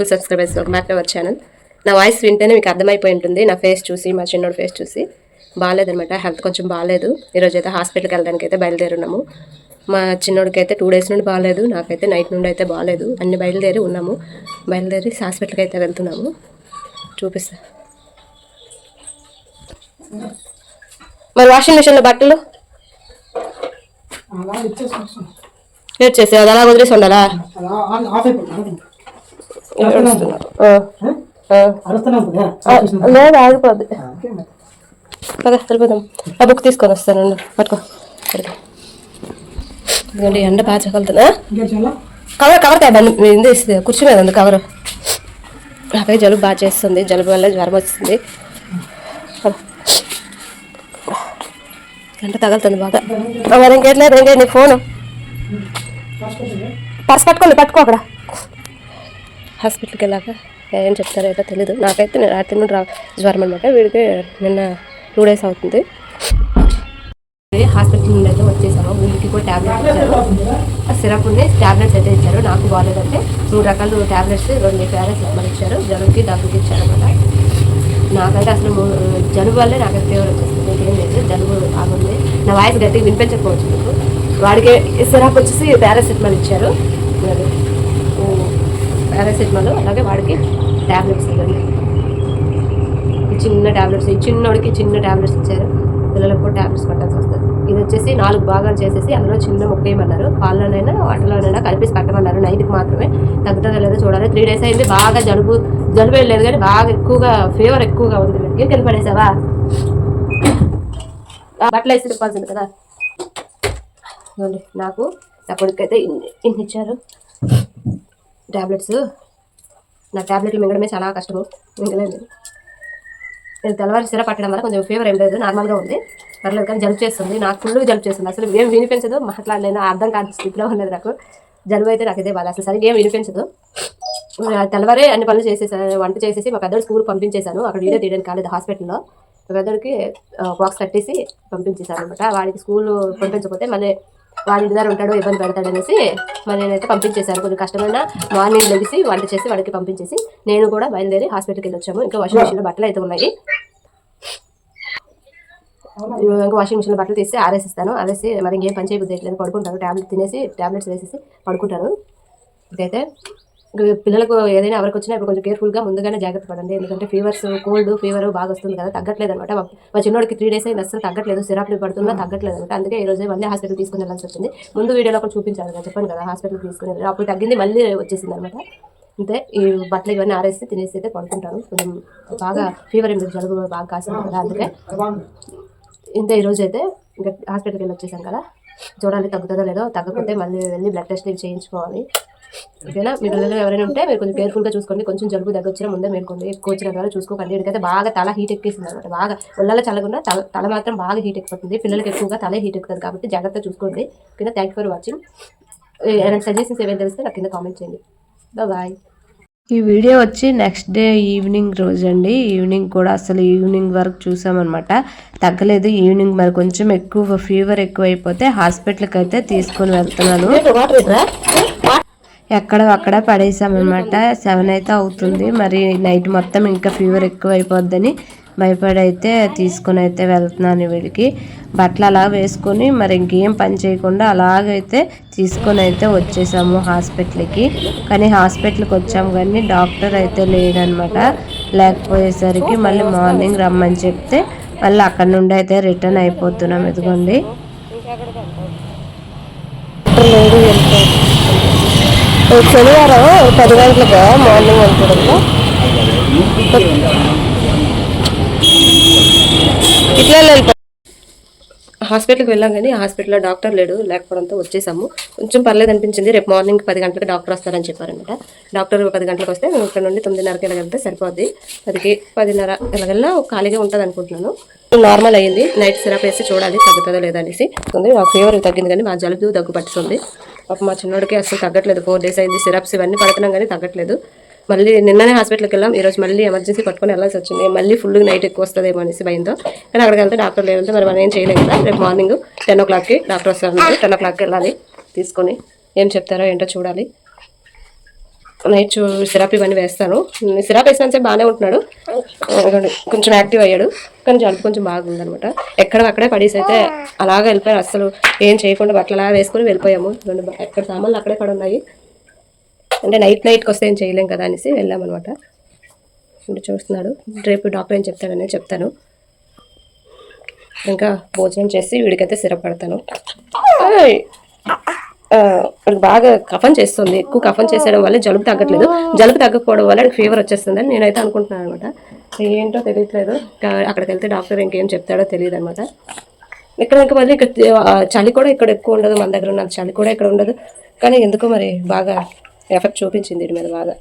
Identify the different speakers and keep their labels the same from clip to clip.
Speaker 1: Beautiful subscribers ఒక back our channel నా voice వింటేనే మీకు అర్థమైపోయి ఉంటుంది. నా ఫేస్ చూసి మా చిన్నోడు ఫేస్ చూసి. బాగాలేదనమాట హెల్త్ కొంచెం బాగాలేదు. ఈరోజు అయితే హాస్పిటల్కి వెళ్ళడానికి అయితే బయలుదేరున్నాము మా చిన్నోడికి అయితే టూ డేస్ నుండి బాగాలేదు. నాకైతే నైట్ నుండి అయితే బాగాలేదు. అన్ని బయలుదేరి ఉన్నాము. బయలుదేరి హాస్పిటల్కి అయితే వెళ్తున్నాము. చూపిస్తా. మరి వాషింగ్ మిషన్లో బట్టలు?
Speaker 2: ఇచ్చేసి
Speaker 1: అది అలా వదిలేసి ఉండాలా? లేదు ఆగిపోద్ది. పద వెళ్ళిపోదాం. ఆ బుక్ తీసుకొని వస్తాను పట్టుకో. ఇదిగోండి ఎండ బాగా
Speaker 2: చేయాలా
Speaker 1: కవర్ కవర్ బండి ఇది ఇస్తుంది కుర్చీ మీద ఉంది కవర్. నాకై జలుబు బాగా చేస్తుంది జలుబు వల్ల జ్వరం వస్తుంది. ఎండ తగులుతుంది బాగా. మరి ఇంకేట్లేదు ఇంకే నీ ఫోను? పర్స్ పట్టుకోండి పట్టుకో అక్కడ. హాస్పిటల్కి వెళ్ళాక ఏం చెప్తారో ఏదో తెలీదు. నాకైతే రాత్రి నుండి రా జ్వరం అనమాట. వీడికి నిన్న టూ డేస్ అవుతుంది. హాస్పిటల్ నుండి అయితే వచ్చేసాము. వీళ్ళకి కూడా ట్యాబ్లెట్స్ ఇచ్చారు. సిరప్ ఉంది. ట్యాబ్లెట్స్ అయితే ఇచ్చారు. నాకు బాగాలేదంటే మూడు రకాల ట్యాబ్లెట్స్ రెండు ప్యారెస్ మరి ఇచ్చారు. జలుబుకి దగ్గుకి ఇచ్చారు అనమాట. నాకైతే అసలు మూ- జలుబు వల్లే నాకు ఫీవర్ వచ్చేసింది. ఇంకేం లేదు. జలుబు బాగుంది. నా వాయిస్ గట్టిగా వినిపించకపోవచ్చు మీకు. వాడికి సిరప్ వచ్చేసి పారాసిటమాల్ ఇచ్చారు. పారాసిటమాల్ అలాగే వాడికి ట్యాబ్లెట్స్ ఇవ్వండి. చిన్న ట్యాబ్లెట్స్ చిన్నోడికి చిన్న ట్యాబ్లెట్స్ ఇచ్చారు. పిల్లలకు కూడా ట్యాబ్లెట్స్ పట్టాల్సి వస్తుంది. ఇది వచ్చేసి నాలుగు భాగాలు చేసేసి అందులో చిన్న ముక్క వేయమన్నారు. పాలలోనైనా వాటిలోనైనా కలిపేసి కట్టమన్నారు నైట్కి మాత్రమే. తగ్గుతుందో లేదో చూడాలి. త్రీ డేస్ అయింది. బాగా జలుబు జలుబు వెళ్ళలేదు కానీ బాగా ఎక్కువగా ఫీవర్ ఎక్కువగా ఉంది. వీడికి కింద పడేసావా బట్టలు వేసి తిప్పాల్సింది కదా. నాకు నా ఇన్ని ఇన్ని ఇచ్చారు. ట్యాబ్లెట్స్ నా ట్యాబ్లెట్లు మింగడమే చాలా కష్టము. మింగలేదు నేను తెల్లవారి సిర పట్టడం వల్ల కొంచెం ఫీవర్ ఏం లేదు. నార్మల్గా ఉంది. పర్లేదు కానీ జలుబు చేస్తుంది. నాకు ఫుల్ జలుబు చేస్తుంది. అసలు ఏం వినిపించదు. మాట్లాడలేను. అర్థం కాని స్థితిలో ఉన్నది నాకు. జలుబు అయితే నాకు ఇదే బాధ. అసలు సరిగ్గా ఏం వినిపించదు. ఆ తెల్లవారే అన్ని పనులు చేసేసాను వంట చేసేసి మా పెద్దోడు స్కూల్ పంపించేశాను. అక్కడ వీడియో తీయడానికి కాలేదు. హాస్పిటల్లో. మా పెద్దోడికి బాక్స్ కట్టేసి పంపించేశాను అనమాట వాడికి స్కూల్ పంపించకపోతే మళ్ళీ వాడి ఇంటి దగ్గర ఉంటాడు ఇబ్బంది పెడతాడనేసి మరి నేనైతే పంపించేశాను కొంచెం కష్టమైన మార్నింగ్ లెగిసి వంట చేసి వాడికి పంపించేసి నేను కూడా బయలుదేరి హాస్పిటల్కి వెళ్ళొచ్చాము. ఇంకా వాషింగ్ మిషన్లో బట్టలు అయితే ఉన్నాయి. ఇంకా వాషింగ్ మిషన్లో బట్టలు తీసి ఆరేసిస్తాను. ఆరేసి మరి ఇంకేం పని చేయబుద్ది పడుకుంటాను. ట్యాబ్లెట్ తినేసి ట్యాబ్లెట్స్ వేసేసి పడుకుంటాను. ఇదైతే పిల్లలకు ఏదైనా ఎవరికి వచ్చినా ఇప్పుడు కొంచెం కేర్ఫుల్గా ముందుగానే జాగ్రత్త పడండి. ఎందుకంటే ఫీవర్స్ కోల్డ్ ఫీవర్ బాగా వస్తుంది కదా తగ్గట్లేదు అనమాట. మా చిన్నోడికి త్రీ డేస్ అయినా అసలు తగ్గట్లేదు. సిరాప్లు పడుతున్నా తగ్గట్లేదు అనమాట. అందుకే ఈ రోజు మళ్ళీ హాస్పిటల్ తీసుకుని వెళ్ళాల్సి వచ్చింది. ముందు వీడియోలో కూడా చూపించాను కదా చెప్పాను కదా హాస్పిటల్ తీసుకుని అప్పుడు తగ్గింది మళ్ళీ వచ్చేసింది అనమాట. అంతే ఈ బట్టలు ఇవన్నీ ఆరేసి తినేసి అయితే పడుకుంటాను కొంచెం బాగా ఫీవర్ ఏమి జలుబు బాగా కాసింది కదా అందుకే. ఇంత ఈరోజు అయితే ఇంకా హాస్పిటల్కి వెళ్ళి వచ్చేసాం కదా. చూడాలి తగ్గుతుందో లేదో తగ్గకపోతే మళ్ళీ వెళ్ళి బ్లడ్ టెస్ట్ చేయించుకోవాలి. ఓకేనా మీ పిల్లలు ఎవరైనా ఉంటే మీరు కొంచెం కేర్ఫుల్గా చూసుకోండి. కొంచెం జలుబు దగ్గర వచ్చినా ముందే మేల్కోండి. ఎక్కువ వచ్చిన ద్వారా చూసుకోకండి. ఎందుకంటే బాగా తల హీట్ ఎక్కేసింది అనమాట బాగా ఒళ్ళలో చల్లకుండా తల తల మాత్రం బాగా హీట్ ఎక్కుతుంది పిల్లలకి ఎక్కువగా తల హీట్ ఎక్కుతుంది కాబట్టి జాగ్రత్త చూసుకోండి. ఓకేనా? థ్యాంక్ ఫర్ వాచింగ్ ఏమైనా సజెషన్స్ ఏమైనా తెలిస్తే నాకు కింద కామెంట్ చేయండి. బాయ్
Speaker 3: ఈ వీడియో వచ్చి నెక్స్ట్ డే ఈవినింగ్ రోజు అండి ఈవినింగ్ కూడా అసలు ఈవినింగ్ వరకు చూసామన్నమాట. తగ్గలేదు ఈవినింగ్ మరి కొంచెం ఎక్కువ ఫీవర్ ఎక్కువ అయిపోతే హాస్పిటల్కి అయితే తీసుకొని వెళ్తున్నాను. ఎక్కడ అక్కడ పడేసామన్నమాట. సెవెన్ అయితే అవుతుంది. మరి నైట్ మొత్తం ఇంకా ఫీవర్ ఎక్కువ అయిపోద్దని భయపడి అయితే తీసుకొని అయితే వెళ్తున్నాను వీడికి. బట్టలు అలా వేసుకొని మరి ఇంకేం పని చేయకుండా అలాగైతే తీసుకొని అయితే వచ్చేసాము హాస్పిటల్కి. కానీ హాస్పిటల్కి వచ్చాము కానీ డాక్టర్ అయితే లేడనమాట లేకపోయేసరికి మళ్ళీ మార్నింగ్ రమ్మని చెప్తే మళ్ళీ అక్కడ నుండి అయితే రిటర్న్ అయిపోతున్నాం ఇదిగోండి.
Speaker 1: శనివారం పది గంటలకు మార్నింగ్ వెళ్తాడు ఇట్లా హాస్పిటల్కి వెళ్ళాం కానీ హాస్పిటల్లో డాక్టర్ లేడు లేకపోవడంతో వచ్చేసాము. కొంచెం పర్లేదు అనిపించింది. రేపు మార్నింగ్ పది గంటలకు డాక్టర్ వస్తారని చెప్పారనమాట. డాక్టర్ పది గంటలకు వస్తే మేము ఇక్కడ నుండి తొమ్మిదిన్నరకి వెళ్ళగలిగితే సరిపోద్ది. పదికి పదిన్నర వెళ్ళగలిగినా ఖాళీగా ఉంటుంది అనుకుంటున్నాను. నార్మల్ అయ్యింది. నైట్ సిరప్ వేసి చూడాలి తగ్గుతుందో లేదా అనేసి. ఉంది ఫీవర్ తగ్గింది కానీ మా జలుబు దగ్గు పట్టుతుంది పాప మా చిన్నోడికి అసలు తగ్గట్లేదు. ఫోర్ డేస్ అయింది. సిరప్స్ ఇవన్నీ పడుతున్నాం కానీ తగ్గట్లేదు. మళ్ళీ నిన్ననే హాస్పిటల్కి వెళ్ళాం. ఈరోజు మళ్ళీ ఎమర్జెన్సీ పట్టుకొని వెళ్ళాల్సి వచ్చింది. మళ్ళీ ఫుల్ నైట్ ఎక్కువ వస్తుందేమో అనేసి భయంతో. కానీ అక్కడికి వెళ్తే డాక్టర్ లేదంటే మరి మనం ఏం చేయలేము కదా. రేపు మార్నింగ్ టెన్ ఓ క్లాక్కి డాక్టర్ వస్తారు టెన్ ఓ క్లాక్కి వెళ్ళాలి. తీసుకొని ఏం చెప్తారో ఏంటో చూడాలి. నైట్ చూ సిరప్ ఇవన్నీ వేస్తాను. సిరప్ వేసినంత బాగానే ఉంటున్నాడు. కొంచెం యాక్టివ్ అయ్యాడు. కానీ జలుబు కొంచెం బాగుందనమాట ఎక్కడ అక్కడే పడేసి అయితే అలాగే వెళ్ళిపోయారు అసలు ఏం చేయకుండా బట్టలు అలా వేసుకొని వెళ్ళిపోయాము. ఎక్కడ సామాన్లు అక్కడే పడి ఉన్నాయి. అంటే నైట్ నైట్కి వస్తే ఏం చేయలేం కదా అనేసి వెళ్ళామన్నమాట ఇప్పుడు చూస్తున్నాడు. రేపు డాక్టర్ ఏం చెప్తాడని చెప్తాను. ఇంకా భోజనం చేసి వీడికైతే సిరప్ పడతాను ఏయ్! ఆ, వాడికి బాగా కఫన్ చేస్తుంది. ఎక్కువ కఫన్ చేసేయడం వల్ల జలుబు తగ్గట్లేదు. జలుబు తగ్గకపోవడం వల్ల ఫీవర్ వచ్చేస్తుందని నేనైతే అనుకుంటున్నాను అనమాట ఏంటో తెలియట్లేదు. అక్కడికి వెళ్తే డాక్టర్ ఇంకేం చెప్తాడో తెలియదు అనమాట ఇక్కడ ఇంకా మళ్ళీ ఇక్కడ చలి కూడా ఇక్కడ ఎక్కువ ఉండదు. మన దగ్గర ఉన్న చలి కూడా ఇక్కడ ఉండదు. కానీ ఎందుకో మరి బాగా ఎఫెక్ట్ చూపించింది వీడి మీద బాగా.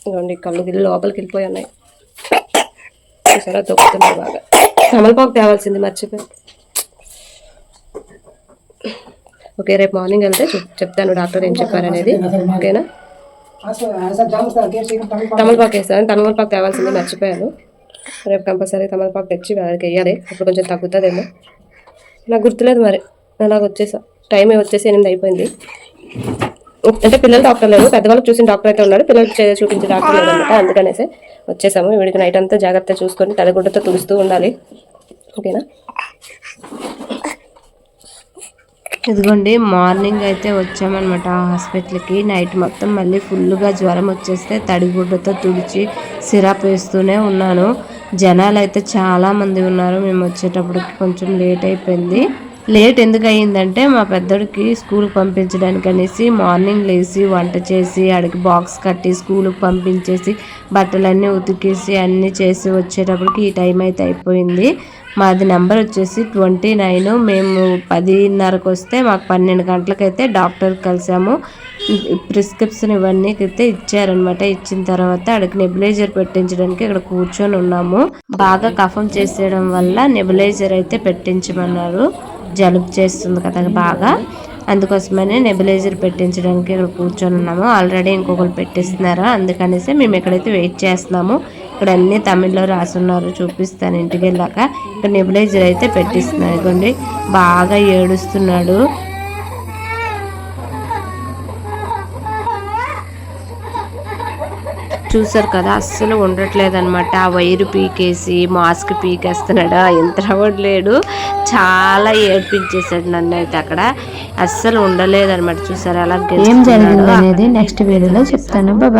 Speaker 1: ఇదిగోండి కళ్ళు గిల్లు లోపలికి వెళ్ళిపోయి ఉన్నాయి. చూసారా తొక్కుతున్నాయి బాగా. తమలపాకు తేవాల్సింది మర్చిపోయి. ఓకే రేపు మార్నింగ్ వెళ్తే చెప్తాను డాక్టర్ ఏం చెప్పారనేది. ఓకేనా? తమలపాకు వేస్తాను తమలపాకు తేవాల్సింది మర్చిపోయాను. రేపు కంపల్సరీ తమలపాకు తెచ్చి వాళ్ళకి వెయ్యాలి అప్పుడు కొంచెం తగ్గుతుందేమో. నాకు గుర్తులేదు మరి. అలాగ వచ్చేసా టైం వచ్చేసి ఎనిమిది అయిపోయింది. అంటే పిల్లలు డాక్టర్ లేరు పెద్దవాళ్ళకి చూసిన డాక్టర్ అయితే ఉన్నాడు పిల్లలు చూపించే డాక్టర్ లేదు అనమాట అందుకనేసి వచ్చేసాము. వీడికి నైట్ అంతా జాగ్రత్త చూసుకొని తలగుడ్డతో తుడుస్తూ ఉండాలి. ఓకేనా?
Speaker 3: ఇదిగోండి మార్నింగ్ అయితే వచ్చామన్నమాట ఆ హాస్పిటల్కి. నైట్ మొత్తం మళ్ళీ ఫుల్గా జ్వరం వచ్చేస్తే తడిగుడ్డతో తుడిచి సిరప్ వేస్తూనే ఉన్నాను. జనాలు అయితే చాలామంది ఉన్నారు మేము వచ్చేటప్పటికి కొంచెం లేట్ అయిపోయింది. లేట్ ఎందుకు అయ్యిందంటే మా పెద్దోడికి స్కూల్కి పంపించడానికి అనేసి మార్నింగ్ లేచి వంట చేసి ఆడికి బాక్స్ కట్టి స్కూల్కి పంపించేసి బట్టలన్నీ ఉతికేసి అన్నీ చేసి వచ్చేటప్పటికి ఈ టైం అయితే అయిపోయింది. మాది నెంబర్ వచ్చేసి ట్వంటీ నైన్. మేము పదిన్నరకు వస్తే మాకు పన్నెండు గంటలకైతే డాక్టర్ కలిసాము. ప్రిస్క్రిప్షన్ ఇవన్నీ అయితే ఇచ్చారనమాట ఇచ్చిన తర్వాత అక్కడికి నెబులైజర్ పెట్టించడానికి ఇక్కడ కూర్చొని ఉన్నాము. బాగా కఫం చేసేయడం వల్ల నెబులైజర్ అయితే పెట్టించమన్నారు. జలుబు చేస్తుంది కదా బాగా. అందుకోసమనే నెబులైజర్ పెట్టించడానికి ఇక్కడ కూర్చొని ఉన్నాము. ఆల్రెడీ ఇంకొకరు పెట్టిస్తున్నారు. అందుకనేసి మేము ఇక్కడైతే వెయిట్ చేస్తున్నాము ఇక్కడ అన్ని తమిళ్ళో రాసున్నారు. చూపిస్తాను ఇంటికి వెళ్ళాక. ఇక్కడ నెబులైజర్ అయితే పెట్టిస్తున్నారు. ఇదిగోండి. బాగా ఏడుస్తున్నాడు. చూసారు కదా అస్సలు ఉండట్లేదు అనమాట ఆ వైరు పీకేసి మాస్క్ పీకేస్తున్నాడు యంత్రం లేడు. చాలా ఏడ్పించేసాడు నన్ను అయితే అక్కడ. అస్సలు ఉండలేదు అనమాట చూసారు అలా
Speaker 4: ఏం జరిగింది అనేది నెక్స్ట్ వీడియోలో చెప్తాను. బాయ్